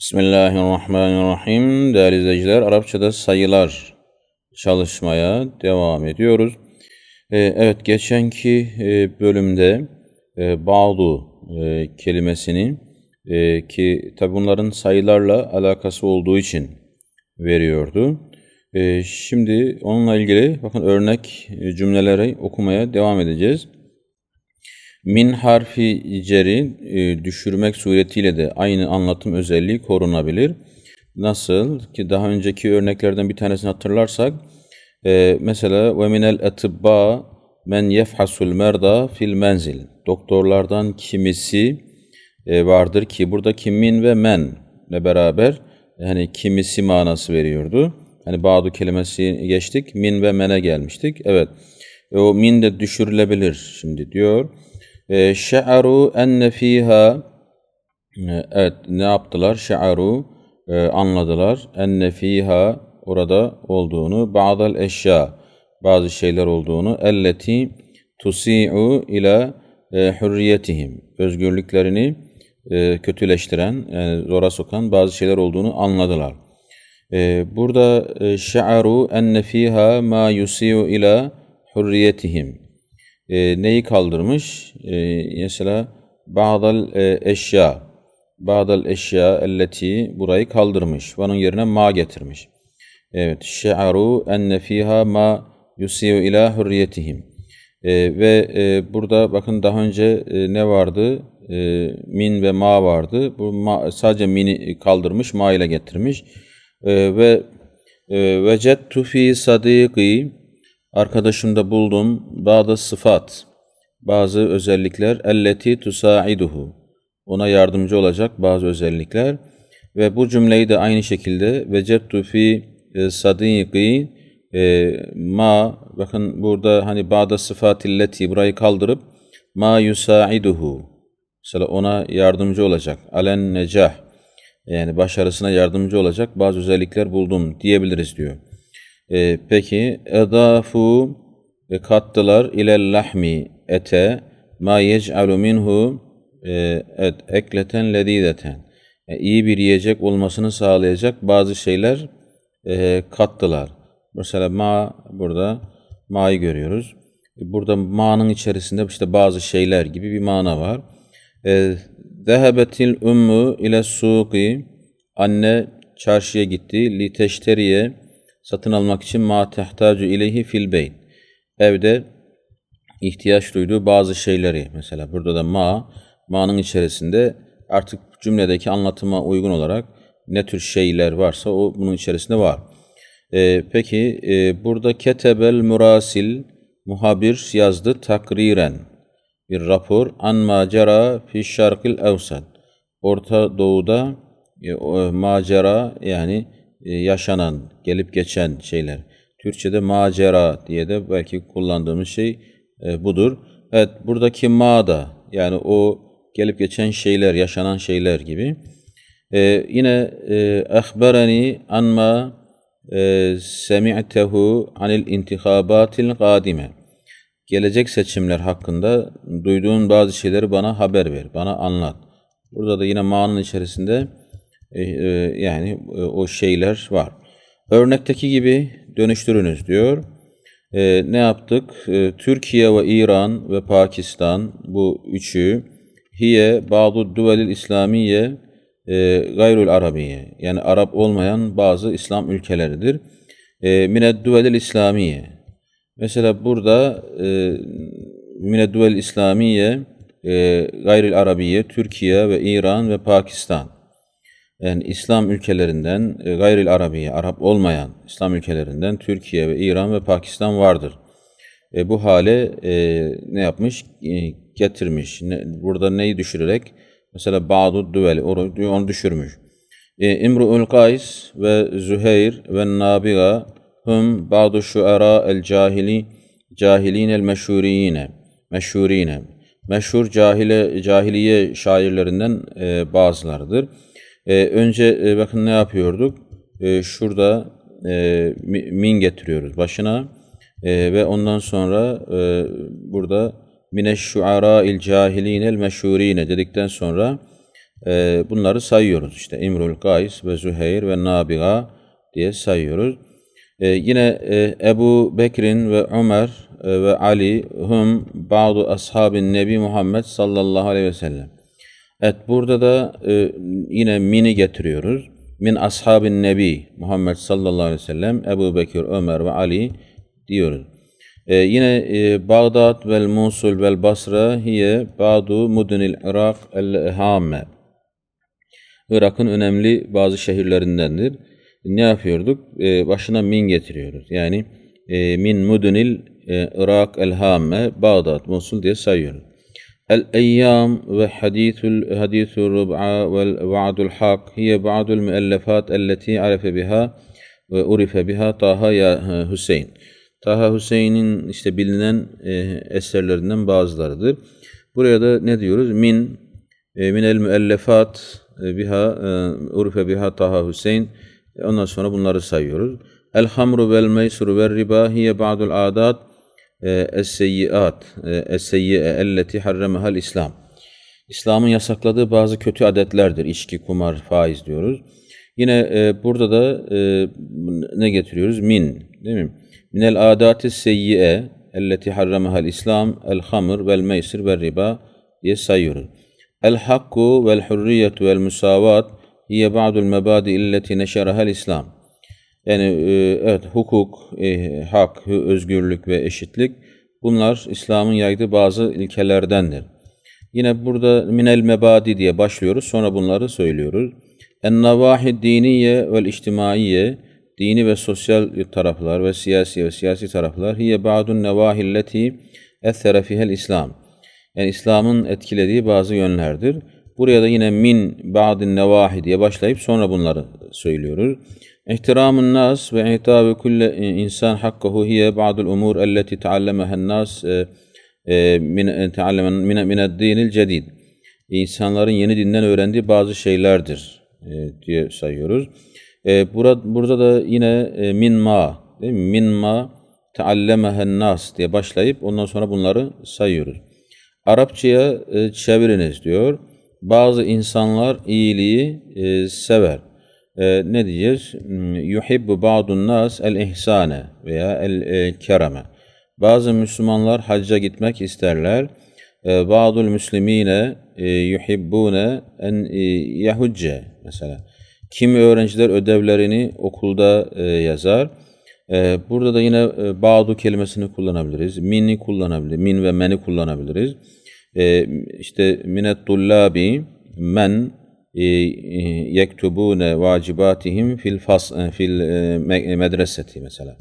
Bismillahirrahmanirrahim. Değerli izleyiciler, Arapçada sayılar çalışmaya devam ediyoruz. Ee, evet, geçenki e, bölümde e, bağdu e, kelimesini e, ki tabi bunların sayılarla alakası olduğu için veriyordu. E, şimdi onunla ilgili bakın örnek cümleleri okumaya devam edeceğiz. Min harfi ceri e, düşürmek suretiyle de aynı anlatım özelliği korunabilir. Nasıl ki daha önceki örneklerden bir tanesini hatırlarsak e, mesela ve minel etibba men yefhasul merda fil menzil. Doktorlardan kimisi e, vardır ki buradaki min ve men ile beraber yani kimisi manası veriyordu. Hani bağdu kelimesi geçtik. Min ve mene gelmiştik. Evet. E, o min de düşürülebilir şimdi diyor. E, şe'aru enne fiha e, evet ne yaptılar? Şe'aru e, anladılar. Enne fiha orada olduğunu ba'dal eşya bazı şeyler olduğunu elleti tusi'u ila e, hürriyetihim özgürlüklerini e, kötüleştiren yani zora sokan bazı şeyler olduğunu anladılar. E, burada e, şe'aru enne fiha ma yusi'u ila hürriyetihim e, neyi kaldırmış? E, mesela ba'dal e, eşya ba'dal eşya elleti burayı kaldırmış. Onun yerine ma getirmiş. Evet. Şe'aru enne fiha ma yusiu ila hürriyetihim. E, ve e, burada bakın daha önce e, ne vardı? E, min ve ma vardı. Bu ma, sadece mini kaldırmış, ma ile getirmiş. E, ve e, vecettu fi sadiki arkadaşımda buldum. Bazı sıfat, bazı özellikler. Elleti tusaiduhu. Ona yardımcı olacak bazı özellikler. Ve bu cümleyi de aynı şekilde vecettu fi e, sadiki e, ma. Bakın burada hani bazı sıfatilleti burayı kaldırıp ma yusaiduhu. Mesela ona yardımcı olacak. Alen necah. Yani başarısına yardımcı olacak bazı özellikler buldum diyebiliriz diyor. E, peki edafu e, kattılar ilel lahmi ete ma yec'alu minhu e, et ekleten ledideten. E, iyi bir yiyecek olmasını sağlayacak bazı şeyler e, kattılar. Mesela ma burada ma'yı görüyoruz. E, burada ma'nın içerisinde işte bazı şeyler gibi bir mana var. E, Zehebetil ummu ile suqi anne çarşıya gitti. Li teşteriye satın almak için ma tehtacu ileyhi fil beyt. Evde ihtiyaç duyduğu bazı şeyleri mesela burada da ma ma'nın içerisinde artık cümledeki anlatıma uygun olarak ne tür şeyler varsa o bunun içerisinde var. Ee, peki e, burada ketebel murasil muhabir yazdı takriren bir rapor an macera fi şarkil evsad Orta Doğu'da e, macera yani yaşanan, gelip geçen şeyler. Türkçe'de macera diye de belki kullandığımız şey e, budur. Evet buradaki ma da yani o gelip geçen şeyler, yaşanan şeyler gibi. E, yine e, ehbereni anma e, semi'tehu anil intihabatil kadime. Gelecek seçimler hakkında duyduğun bazı şeyleri bana haber ver, bana anlat. Burada da yine ma'nın içerisinde e, e, yani e, o şeyler var. Örnekteki gibi dönüştürünüz diyor. Ne yaptık? Türkiye ve İran ve Pakistan bu üçü hiye bazı duvelil İslamiye e, gayrul arabiye yani Arap olmayan bazı İslam ülkeleridir. E, mined duvelil İslamiye mesela burada e, mined duvelil İslamiye e, arabiye Türkiye ve İran ve Pakistan yani İslam ülkelerinden e, gayril Arabiye, Arap olmayan İslam ülkelerinden Türkiye ve İran ve Pakistan vardır. E, bu hale e, ne yapmış? E, getirmiş. Ne, burada neyi düşürerek? Mesela Ba'du Düveli, onu düşürmüş. E, İmru'ul Kays ve Züheyr ve Nabiga hum ba'du şuara el cahili cahilin el meşhuriyine meşhurine meşhur cahile cahiliye şairlerinden e, bazılarıdır. E, önce e, bakın ne yapıyorduk? E, şurada e, min getiriyoruz başına e, ve ondan sonra e, burada mineş şuara il cahilinel meşhurine dedikten sonra e, bunları sayıyoruz. İşte İmrul Kays ve Züheyr ve Nabiga diye sayıyoruz. E, yine e, Ebu Bekir'in ve Ömer e, ve Ali hum bazı ashabin Nebi Muhammed sallallahu aleyhi ve sellem. Evet burada da e, yine mini getiriyoruz. Min ashabin Nebi Muhammed sallallahu aleyhi ve sellem Ebu Bekir, Ömer ve Ali diyoruz. E, yine e, Bağdat vel Musul vel Basra hiye ba'du mudunil Irak el hame. Irak'ın önemli bazı şehirlerindendir. Ne yapıyorduk? E, başına min getiriyoruz. Yani e, min mudunil e, Irak el hame, Bağdat, Musul diye sayıyoruz. Hadithul rub'a vel va'dul hak hiye ba'dul müellefat elleti arefe biha ve urife biha Taha ya Hüseyin. Taha Hüseyin'in işte bilinen e, eserlerinden bazılarıdır. Buraya da ne diyoruz? Min e, min el müellefat e, biha e, urife biha Taha Hüseyin. Ondan sonra bunları sayıyoruz. El hamru vel meysuru vel riba hiye ba'dul adat es-seyyiat es-seyyi'e elleti harramahal İslam. İslam'ın yasakladığı bazı kötü adetlerdir. İçki, kumar, faiz diyoruz. Yine e, burada da e, ne getiriyoruz? Min, değil mi? Minel adati seyyi'e elleti harramahal İslam el hamr vel meysir vel riba diye sayıyoruz. El hakku vel hurriyetu vel musavat hiye ba'dul mebadi illeti neşerahel İslam. Yani e, evet hukuk, e, hak, özgürlük ve eşitlik bunlar İslam'ın yaydığı bazı ilkelerdendir. Yine burada minel mebadi diye başlıyoruz. Sonra bunları söylüyoruz. En navahi diniye vel içtimaiye dini ve sosyal taraflar ve siyasi ve siyasi taraflar hiye ba'dun nevahilleti ethera fihel İslam. Yani İslam'ın etkilediği bazı yönlerdir. Buraya da yine min ba'din nevahi diye başlayıp sonra bunları söylüyoruz. İhtiramun nas ve ihtabu kulle insan hakkahu hiye ba'dul umur elleti teallemehen nas min teallemen min min dinil cedid. İnsanların yeni dinden öğrendiği bazı şeylerdir diye sayıyoruz. Burada, burada da yine min ma değil mi? Min ma teallemehen nas diye başlayıp ondan sonra bunları sayıyoruz. Arapçaya çeviriniz diyor. Bazı insanlar iyiliği sever e, ne diyeceğiz? Hmm, yuhibbu ba'dun nas el ihsane veya el e. Bazı Müslümanlar hacca gitmek isterler. E, Ba'dul müslimine e, yuhibbune en e, yahucce mesela. Kimi öğrenciler ödevlerini okulda e, yazar. E, burada da yine e, ba'du kelimesini kullanabiliriz. Min'i kullanabiliriz. Min ve men'i kullanabiliriz. E, işte minet tullabi men yektubune vacibatihim fil fas e, fil medreseti mesela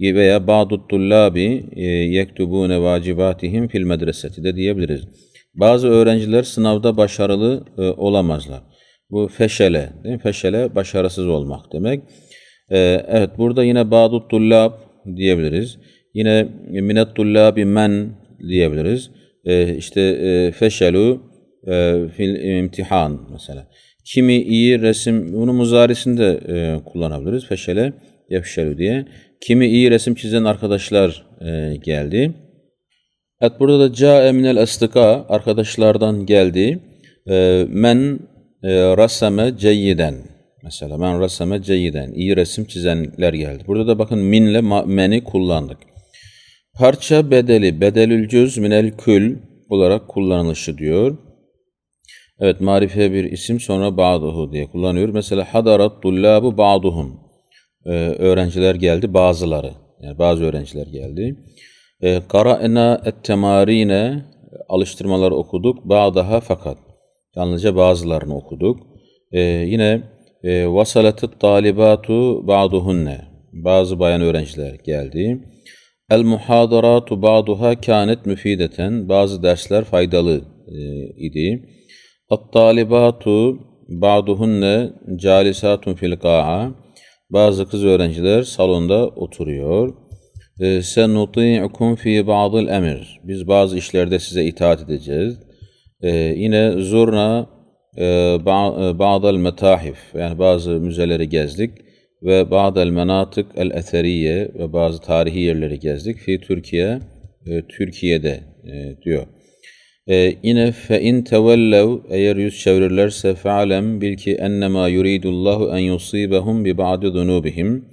veya ba'du tullabi yektubune vacibatihim fil medreseti de diyebiliriz. Bazı öğrenciler sınavda başarılı olamazlar. Bu feşele, değil mi? Feşele başarısız olmak demek. Evet burada yine ba'du tullab diyebiliriz. Yine minet tullabi men diyebiliriz. İşte feşelu e, fil imtihan mesela. Kimi iyi resim, bunu muzarisinde e, kullanabiliriz. Feşele, yefşelü diye. Kimi iyi resim çizen arkadaşlar e, geldi. Evet burada da ca eminel estika arkadaşlardan geldi. E, men e, rasame ceyyiden. Mesela men rasame ceyyiden. iyi resim çizenler geldi. Burada da bakın minle meni kullandık. Parça bedeli, bedelül cüz minel kül olarak kullanılışı diyor. Evet marife bir isim sonra ba'duhu diye kullanıyor. Mesela hadarat tullabu ba'duhum. Ee, öğrenciler geldi bazıları. Yani bazı öğrenciler geldi. Ee, Qara'na et-temarine alıştırmalar okuduk. Ba'daha fakat. Yalnızca bazılarını okuduk. Ee, yine e, vasalatı talibatu ba'duhunne. Bazı bayan öğrenciler geldi. El muhadaratu ba'duha kânet müfideten. Bazı dersler faydalı e, idi. At-talibatu ba'duhunne calisatun fil qa'a. Bazı kız öğrenciler salonda oturuyor. Ee, Sen nuti'ukum fi ba'dil emir. Biz bazı işlerde size itaat edeceğiz. Ee, yine zurna e, e, ba'dal metahif. Yani bazı müzeleri gezdik ve ba'dal menatık el etheriye ve bazı tarihi yerleri gezdik. Fi Türkiye, e, Türkiye'de diyor. Ee, yine fe in tevellev eğer yüz çevirirlerse fe'alem bil ki ennema yuridullahu en yusibahum bi ba'di zunubihim.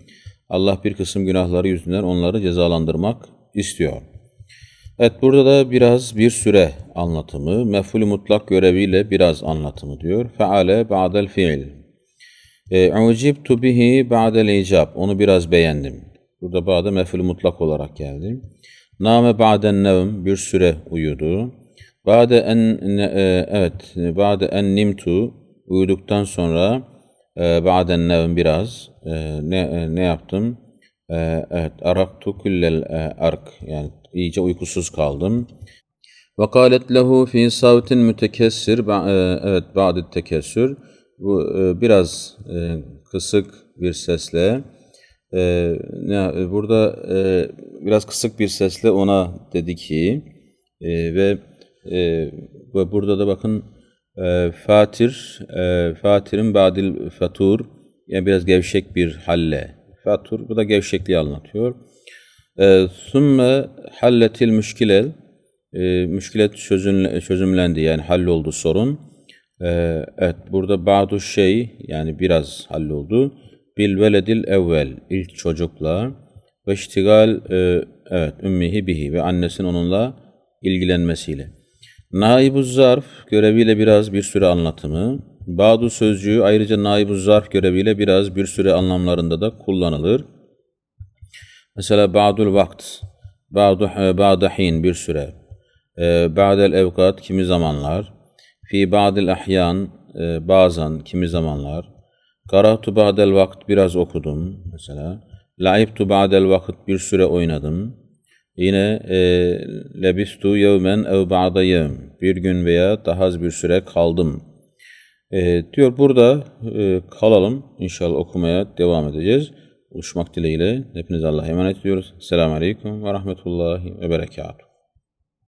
Allah bir kısım günahları yüzünden onları cezalandırmak istiyor. Evet burada da biraz bir süre anlatımı, mef'ul mutlak göreviyle biraz anlatımı diyor. Feale ba'del fiil. E, Ucibtu bihi ba'del icab. Onu biraz beğendim. Burada ba'da mef'ul mutlak olarak geldi. Name ba'den nevm. Bir süre uyudu. Ba'de en, e, evet, ba'de en nimtu. Uyuduktan sonra e, ba'den nevm biraz. E, ne, e, ne yaptım? Evet, araktu kullel ark. Yani iyice uykusuz kaldım. Ve kâlet lehu fî savtin mütekessir. Evet, ba'd tekessür. Bu biraz kısık bir sesle ne, burada biraz kısık bir sesle ona dedi ki ve ve burada da bakın e, fatir e, fatirin badil fatur yani biraz gevşek bir halle fatur bu da gevşekliği anlatıyor. E, Sümme halletil müşkile e, müşkilet çözümle, çözümlendi yani halloldu sorun. E, evet burada ba'du şey yani biraz halloldu. Bil veledil evvel ilk çocukla ve iştigal e, evet ümmihi bihi ve annesinin onunla ilgilenmesiyle. Naibu zarf göreviyle biraz bir süre anlatımı. Ba'du sözcüğü ayrıca naibu zarf göreviyle biraz bir süre anlamlarında da kullanılır. Mesela ba'dul vakt, ba'du ba'da hin bir süre. E, ba'del evkat kimi zamanlar. Fi ba'dil ahyan e, bazen kimi zamanlar. Karatu ba'del vakt biraz okudum mesela. Laibtu ba'del vakit bir süre oynadım. Yine e, lebistu yevmen ev ba'da. Bir gün veya daha az bir süre kaldım. E, diyor burada e, kalalım. İnşallah okumaya devam edeceğiz. Buluşmak dileğiyle. Hepinize Allah'a emanet ediyoruz. Selamun Aleyküm ve Rahmetullahi ve Berekatuhu.